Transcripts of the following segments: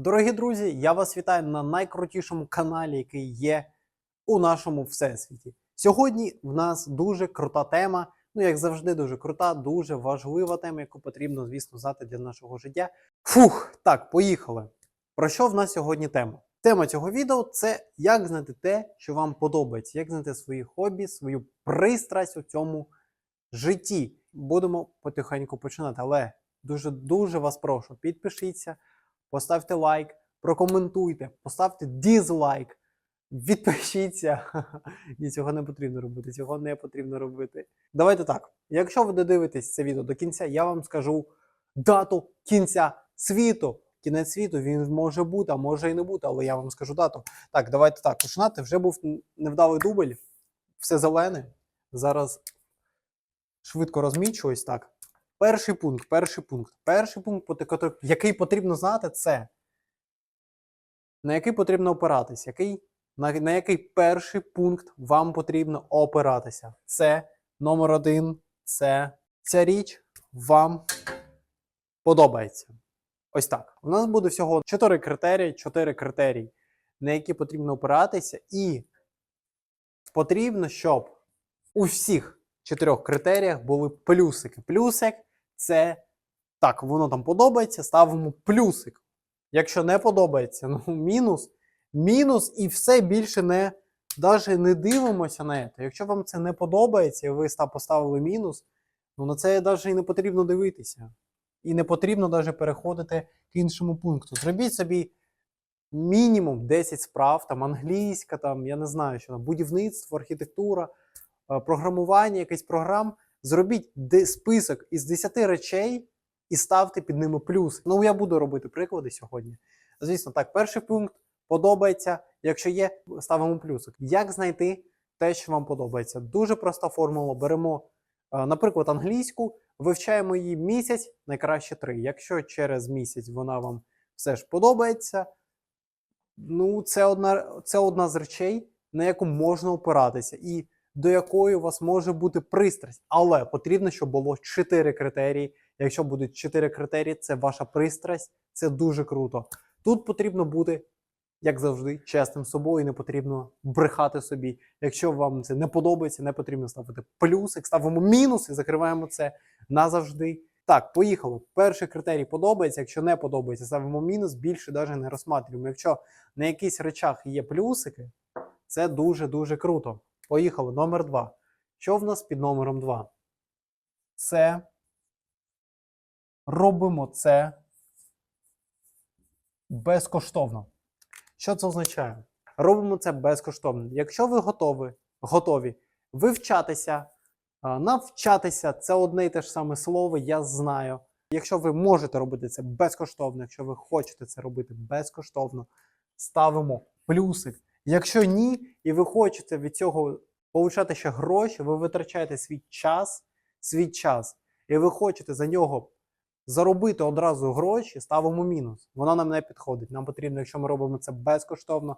Дорогі друзі, я вас вітаю на найкрутішому каналі, який є у нашому всесвіті. Сьогодні в нас дуже крута тема. Ну, як завжди, дуже крута, дуже важлива тема, яку потрібно, звісно, знати для нашого життя. Фух, так, поїхали. Про що в нас сьогодні тема? Тема цього відео це як знайти те, що вам подобається, як знайти свої хобі, свою пристрасть у цьому житті. Будемо потихеньку починати, але дуже дуже вас прошу, підпишіться, поставте лайк, прокоментуйте, поставте дізлайк, відпишіться. Ні, цього не потрібно робити, цього не потрібно робити. Давайте так. Якщо ви додивитесь це відео до кінця, я вам скажу дату кінця світу. Кінець світу він може бути, а може і не бути, але я вам скажу дату. Так, давайте так. Починати. Вже був невдалий дубль, все зелене. Зараз швидко розмічуюсь. Так. Перший пункт, перший пункт. Перший пункт, який потрібно знати, це на який потрібно опиратися. Який, на, на який перший пункт вам потрібно опиратися? Це номер один. Це ця річ вам подобається. Ось так. У нас буде всього 4 критерії, 4 критерії, на які потрібно опиратися, і потрібно, щоб у всіх чотирьох критеріях були плюсики. Плюсик це так, воно там подобається, ставимо плюсик. Якщо не подобається, ну мінус, мінус і все більше не навіть не дивимося на це. Якщо вам це не подобається, і ви поставили мінус, ну на це навіть і не потрібно дивитися. І не потрібно навіть переходити к іншому пункту. Зробіть собі мінімум 10 справ, там англійська, там, я не знаю, що там, будівництво, архітектура, е, програмування, якийсь програм. Зробіть список із 10 речей і ставте під ними плюс. Ну, я буду робити приклади сьогодні. Звісно, так, перший пункт подобається. Якщо є, ставимо плюсик. Як знайти те, що вам подобається? Дуже проста формула. Беремо, е, наприклад, англійську, вивчаємо її місяць, найкраще три. Якщо через місяць вона вам все ж подобається, ну це одна, це одна з речей, на яку можна опиратися, і до якої у вас може бути пристрасть. Але потрібно, щоб було чотири критерії. Якщо будуть чотири критерії, це ваша пристрасть, це дуже круто. Тут потрібно бути, як завжди, чесним собою, не потрібно брехати собі. Якщо вам це не подобається, не потрібно ставити плюсик, ставимо мінус і закриваємо це назавжди. Так, поїхали. Перший критерій подобається. Якщо не подобається, ставимо мінус, більше навіть не розсматриваємо. Якщо на якихось речах є плюсики, це дуже-дуже круто. Поїхали. Номер два. Що в нас під номером 2? Це робимо це безкоштовно. Що це означає? Робимо це безкоштовно. Якщо ви готові, готові вивчатися, навчатися це одне і те ж саме слово, я знаю. Якщо ви можете робити це безкоштовно, якщо ви хочете це робити безкоштовно, ставимо плюсик. Якщо ні, і ви хочете від цього получати ще гроші, ви витрачаєте свій час, свій час, і ви хочете за нього заробити одразу гроші, ставимо мінус. Воно нам не підходить. Нам потрібно, якщо ми робимо це безкоштовно.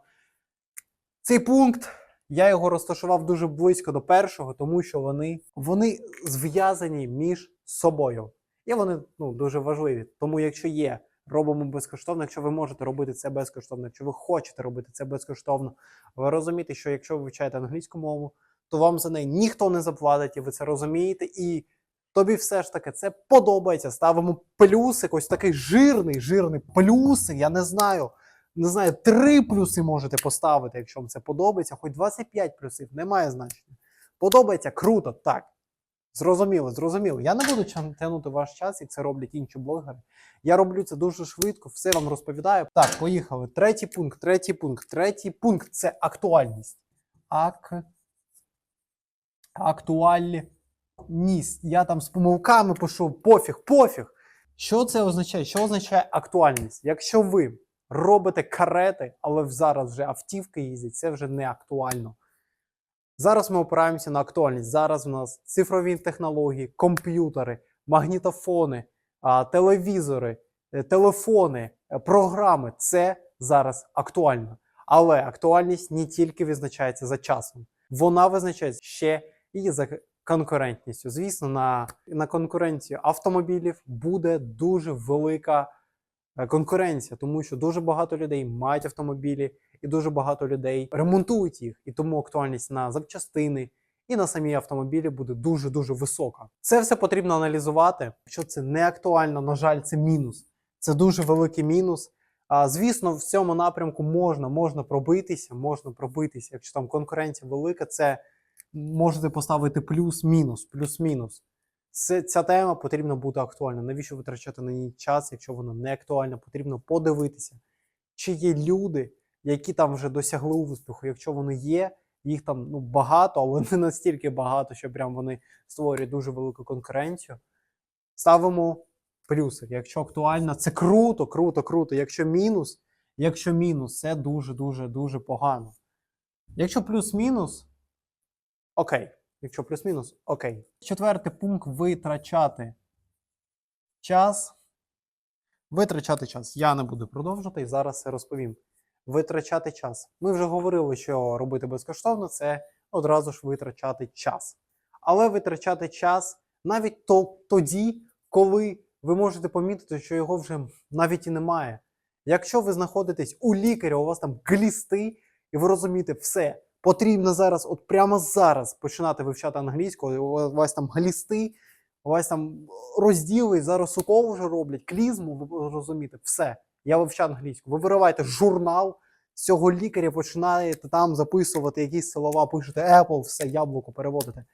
Цей пункт я його розташував дуже близько до першого, тому що вони, вони зв'язані між собою. І вони ну, дуже важливі. Тому, якщо є, робимо безкоштовно, якщо ви можете робити це безкоштовно, якщо ви хочете робити це безкоштовно, ви розумієте, що якщо ви вивчаєте англійську мову, то вам за неї ніхто не заплатить, і ви це розумієте. І тобі все ж таки це подобається. Ставимо плюсик, ось такий жирний, жирний плюсик. Я не знаю. Не знаю, три плюси можете поставити, якщо вам це подобається, хоч 25 плюсів, немає значення. Подобається круто, так. Зрозуміло, зрозуміло. Я не буду тягнути ваш час, як це роблять інші блогери. Я роблю це дуже швидко, все вам розповідаю. Так, поїхали. Третій пункт, третій пункт, третій пункт це актуальність. Ак... Актуальність. Я там з помилками пишу пофіг, пофіг. Що це означає? Що означає актуальність? Якщо ви робите карети, але зараз вже автівки їздять, це вже не актуально. Зараз ми опираємося на актуальність. Зараз в нас цифрові технології, комп'ютери, магнітофони, телевізори, е, телефони, е, програми це зараз актуально. Але актуальність не тільки визначається за часом, вона визначається ще і за конкурентністю. Звісно, на, на конкуренцію автомобілів буде дуже велика конкуренція, тому що дуже багато людей мають автомобілі, і дуже багато людей ремонтують їх, і тому актуальність на запчастини і на самі автомобілі буде дуже дуже висока. Це все потрібно аналізувати. Якщо це не актуально, на жаль, це мінус. Це дуже великий мінус. А, звісно, в цьому напрямку можна, можна пробитися, можна пробитися. Якщо там конкуренція велика, це можете поставити плюс-мінус, плюс-мінус. Це, ця тема потрібно бути актуальна. Навіщо витрачати на ній час, якщо вона не актуальна? Потрібно подивитися, чи є люди, які там вже досягли успіху. Якщо вони є, їх там ну, багато, але не настільки багато, що прям вони створюють дуже велику конкуренцію. Ставимо плюси. Якщо актуально, це круто, круто, круто. Якщо мінус, якщо мінус, це дуже, дуже, дуже погано. Якщо плюс-мінус, окей. Якщо плюс-мінус, окей. Четвертий пункт витрачати час. Витрачати час. Я не буду продовжувати і зараз все розповім. Витрачати час. Ми вже говорили, що робити безкоштовно це одразу ж витрачати час. Але витрачати час навіть то, тоді, коли ви можете помітити, що його вже навіть і немає. Якщо ви знаходитесь у лікаря, у вас там глісти, і ви розумієте, все, потрібно зараз, от прямо зараз починати вивчати англійську, у вас там глісти, у вас там розділи, зараз укол вже роблять, клізму, ви розумієте, все. Я вивчаю англійську. Ви вириваєте журнал з цього лікаря, починаєте там записувати якісь слова, пишете Apple, все, яблуко переводите.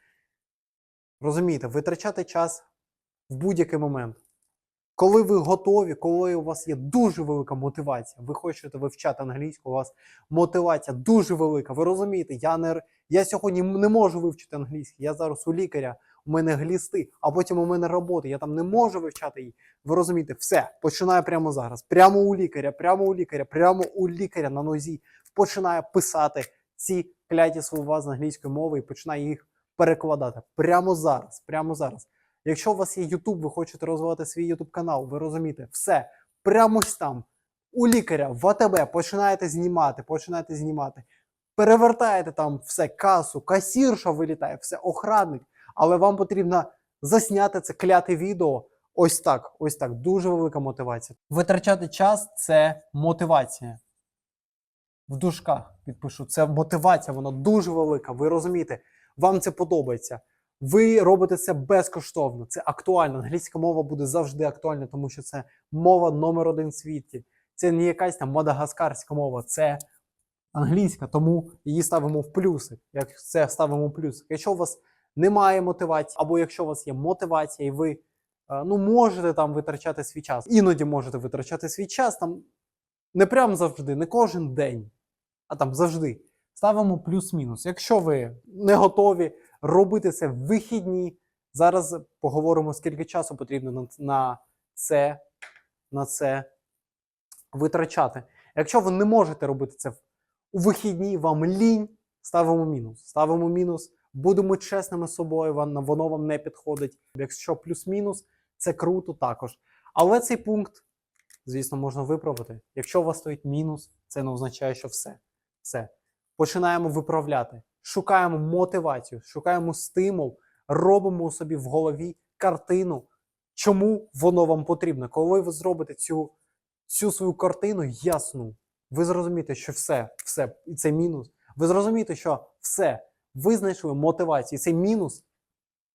Розумієте, витрачати час в будь-який момент. Коли ви готові, коли у вас є дуже велика мотивація, ви хочете вивчати англійську, у вас мотивація дуже велика. Ви розумієте, я не я сьогодні не можу вивчити англійську. Я зараз у лікаря, у мене глісти, а потім у мене робота. Я там не можу вивчати її. Ви розумієте, все починаю прямо зараз. Прямо у лікаря, прямо у лікаря, прямо у лікаря на нозі. Починаю писати ці кляті слова з англійської мови і починаю їх перекладати прямо зараз. Прямо зараз. Якщо у вас є YouTube, ви хочете розвивати свій YouTube канал, ви розумієте, все прямо ось там, у лікаря, в АТБ, починаєте знімати, починаєте знімати, перевертаєте там все, касу, касірша вилітає, все, охранник. Але вам потрібно засняти це кляте відео. Ось так, ось так. Дуже велика мотивація. Витрачати час це мотивація. В дужках підпишу. Це мотивація, вона дуже велика. Ви розумієте, вам це подобається. Ви робите це безкоштовно, це актуально. Англійська мова буде завжди актуальна, тому що це мова номер один в світі. Це не якась там мадагаскарська мова, це англійська, тому її ставимо в плюсик. Як це ставимо в плюсик. Якщо у вас немає мотивації, або якщо у вас є мотивація, і ви е, ну, можете там витрачати свій час, іноді можете витрачати свій час там не прям завжди, не кожен день, а там завжди. Ставимо плюс-мінус. Якщо ви не готові робити це в вихідні, зараз поговоримо, скільки часу потрібно на, це, на це витрачати. Якщо ви не можете робити це у вихідні, вам лінь, ставимо мінус. Ставимо мінус, будемо чесними з собою, воно вам не підходить. Якщо плюс-мінус, це круто також. Але цей пункт, звісно, можна виправити. Якщо у вас стоїть мінус, це не означає, що все. Все. Починаємо виправляти, шукаємо мотивацію, шукаємо стимул, робимо собі в голові картину, чому воно вам потрібно. Коли ви зробите цю, цю свою картину ясну, ви зрозумієте, що все, все, і це мінус. Ви зрозумієте, що все, ви знайшли мотивацію, і це мінус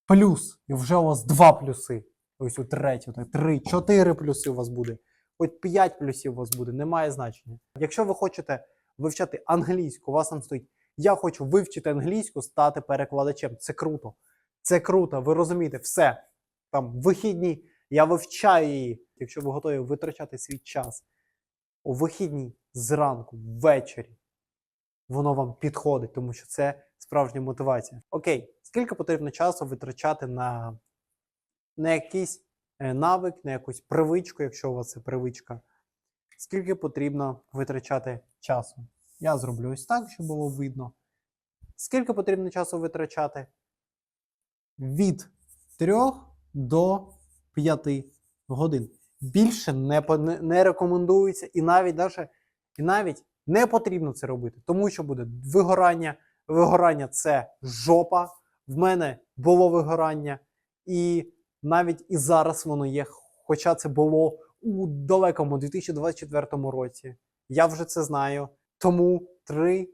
плюс. І вже у вас два плюси. Ось у третю, три, чотири плюси у вас буде. Хоч п'ять плюсів у вас буде, немає значення. Якщо ви хочете вивчати англійську, у вас там стоїть я хочу вивчити англійську, стати перекладачем. Це круто. Це круто. Ви розумієте, все. Там вихідні, я вивчаю її. Якщо ви готові витрачати свій час у вихідні зранку, ввечері, воно вам підходить, тому що це справжня мотивація. Окей, скільки потрібно часу витрачати на, на якийсь е, навик, на якусь привичку, якщо у вас це привичка? Скільки потрібно витрачати часу? Я зроблю ось так, щоб було видно. Скільки потрібно часу витрачати? Від 3 до 5 годин. Більше не, не, рекомендується і навіть, даже, і навіть не потрібно це робити, тому що буде вигорання. Вигорання це жопа. В мене було вигорання, і навіть і зараз воно є, хоча це було у далекому 2024 році. Я вже це знаю. Тому 3-5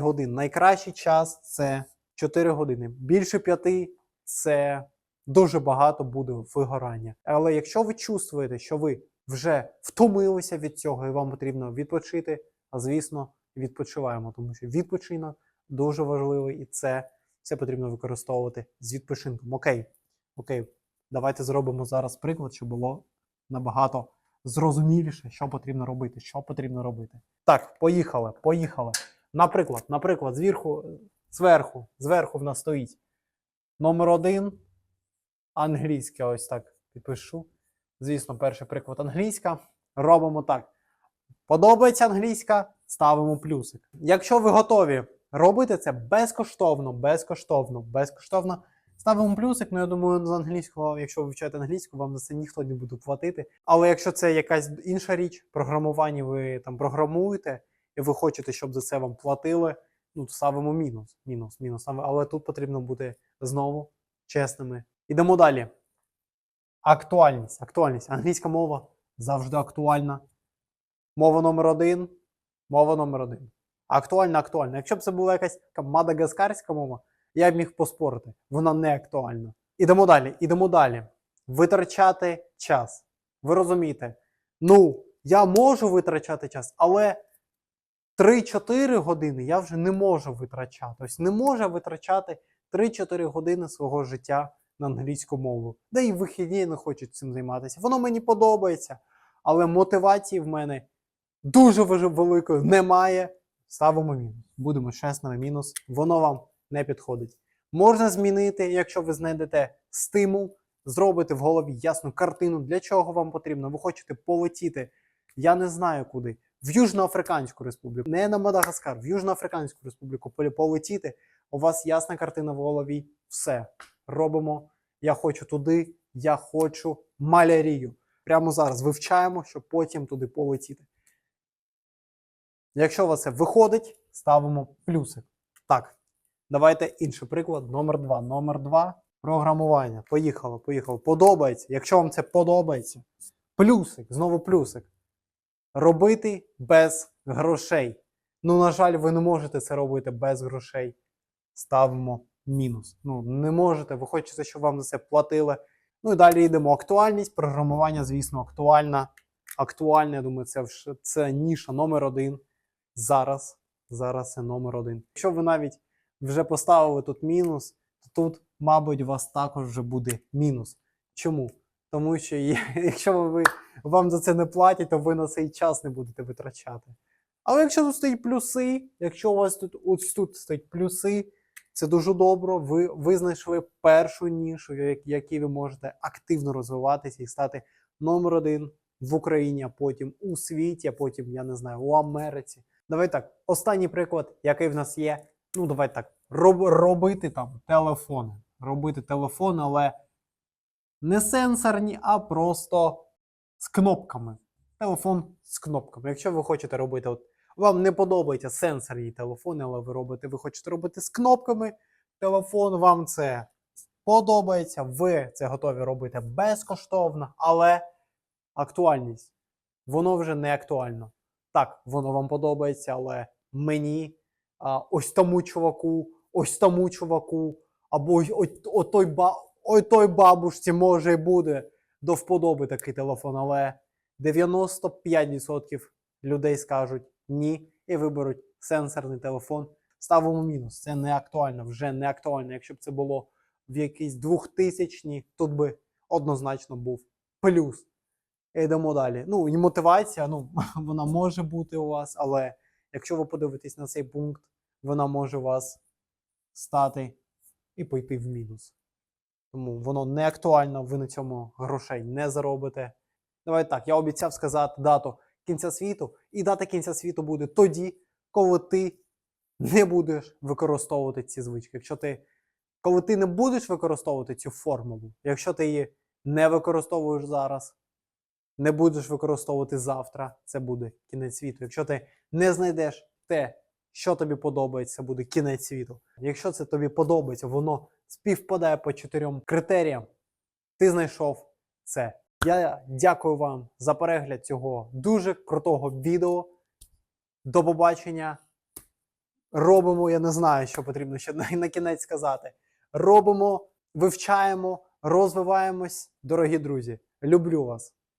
годин. Найкращий час це 4 години. Більше 5 це дуже багато буде вигорання. Але якщо ви чувствуєте, що ви вже втомилися від цього і вам потрібно відпочити, а звісно, відпочиваємо, тому що відпочинок дуже важливий і це все потрібно використовувати з відпочинком. Окей, окей, давайте зробимо зараз приклад, щоб було набагато зрозуміліше, що потрібно робити. Що потрібно робити. Так, поїхали, поїхали. Наприклад, наприклад, зверху, зверху, зверху в нас стоїть номер один. Англійське, ось так підпишу. Звісно, перший приклад англійська. Робимо так. Подобається англійська, ставимо плюсик. Якщо ви готові робити це безкоштовно, безкоштовно, безкоштовно, ставимо плюсик. Ну, я думаю, з англійського, якщо ви вивчаєте англійську, вам за це ніхто не буде платити. Але якщо це якась інша річ, програмування ви там програмуєте, і ви хочете, щоб за це вам платили, ну, то ставимо мінус. Мінус, мінус. Але тут потрібно бути знову чесними. Ідемо далі. Актуальність. Актуальність. Англійська мова завжди актуальна. Мова номер один. Мова номер один. Актуальна, актуальна. Якщо б це була якась мадагаскарська мова, я б міг поспорити. Вона не актуальна. Ідемо далі. Ідемо далі. Витрачати час. Ви розумієте? Ну, я можу витрачати час, але 3-4 години я вже не можу витрачати. Ось не можу витрачати 3-4 години свого життя на англійську мову. Да і вихідні не хочуть цим займатися. Воно мені подобається, але мотивації в мене дуже великої немає. Ставимо мінус. Будемо чесними, мінус. Воно вам не підходить. Можна змінити, якщо ви знайдете стимул, зробити в голові ясну картину, для чого вам потрібно. Ви хочете полетіти. Я не знаю куди. В Южноафриканську республіку, не на Мадагаскар, в Южноафриканську республіку полетіти. У вас ясна картина в голові. Все робимо. Я хочу туди, я хочу малярію. Прямо зараз вивчаємо, щоб потім туди полетіти. Якщо у вас це виходить, ставимо плюсик. Так, давайте інший приклад. Номер два. Номер два. Програмування. Поїхало, поїхало. Подобається. Якщо вам це подобається, плюсик, знову плюсик. Робити без грошей. Ну, на жаль, ви не можете це робити без грошей. Ставимо мінус. Ну, не можете, ви хочете, щоб вам за це платили. Ну і далі йдемо. Актуальність, програмування, звісно, актуальна. Актуальна, я думаю, це, це ніша номер один. Зараз. Зараз це номер один. Якщо ви навіть вже поставили тут мінус, то тут, мабуть, у вас також вже буде мінус. Чому? Тому що якщо ви, вам за це не платять, то ви на цей час не будете витрачати. Але якщо тут стоять плюси, якщо у вас тут ось тут стоять плюси, це дуже добре. Ви, ви знайшли першу нішу, в якій ви можете активно розвиватися і стати номер один в Україні, а потім у світі, а потім, я не знаю, у Америці. Давай так, останній приклад, який в нас є. Ну, давай так, роб, робити там телефони. Робити телефони, але не сенсорні, а просто з кнопками. Телефон з кнопками. Якщо ви хочете робити, от вам не подобаються сенсорні телефони, але ви робите, ви хочете робити з кнопками телефон, вам це подобається, ви це готові робити безкоштовно, але актуальність, воно вже не актуально. Так, воно вам подобається, але мені, ось тому чуваку, ось тому чуваку, або о ой той бабушці може і буде до вподоби такий телефон, але 95% людей скажуть ні і виберуть сенсорний телефон. Ставимо мінус. Це не актуально, вже не актуально. Якщо б це було в якійсь 2000 тут би однозначно був плюс. Йдемо далі. Ну і мотивація, ну вона може бути у вас, але якщо ви подивитесь на цей пункт, вона може вас стати і пойти в мінус. Тому воно не актуально, ви на цьому грошей не заробите. Давай так, я обіцяв сказати дату кінця світу, і дата кінця світу буде тоді, коли ти не будеш використовувати ці звички. Якщо ти, коли ти не будеш використовувати цю формулу, якщо ти її не використовуєш зараз, не будеш використовувати завтра, це буде кінець світу. Якщо ти не знайдеш те, що тобі подобається, це буде кінець світу. Якщо це тобі подобається, воно співпадає по чотирьом критеріям. Ти знайшов це. Я дякую вам за перегляд цього дуже крутого відео. До побачення. Робимо, я не знаю, що потрібно ще на кінець сказати. Робимо, вивчаємо, розвиваємось, дорогі друзі. Люблю вас.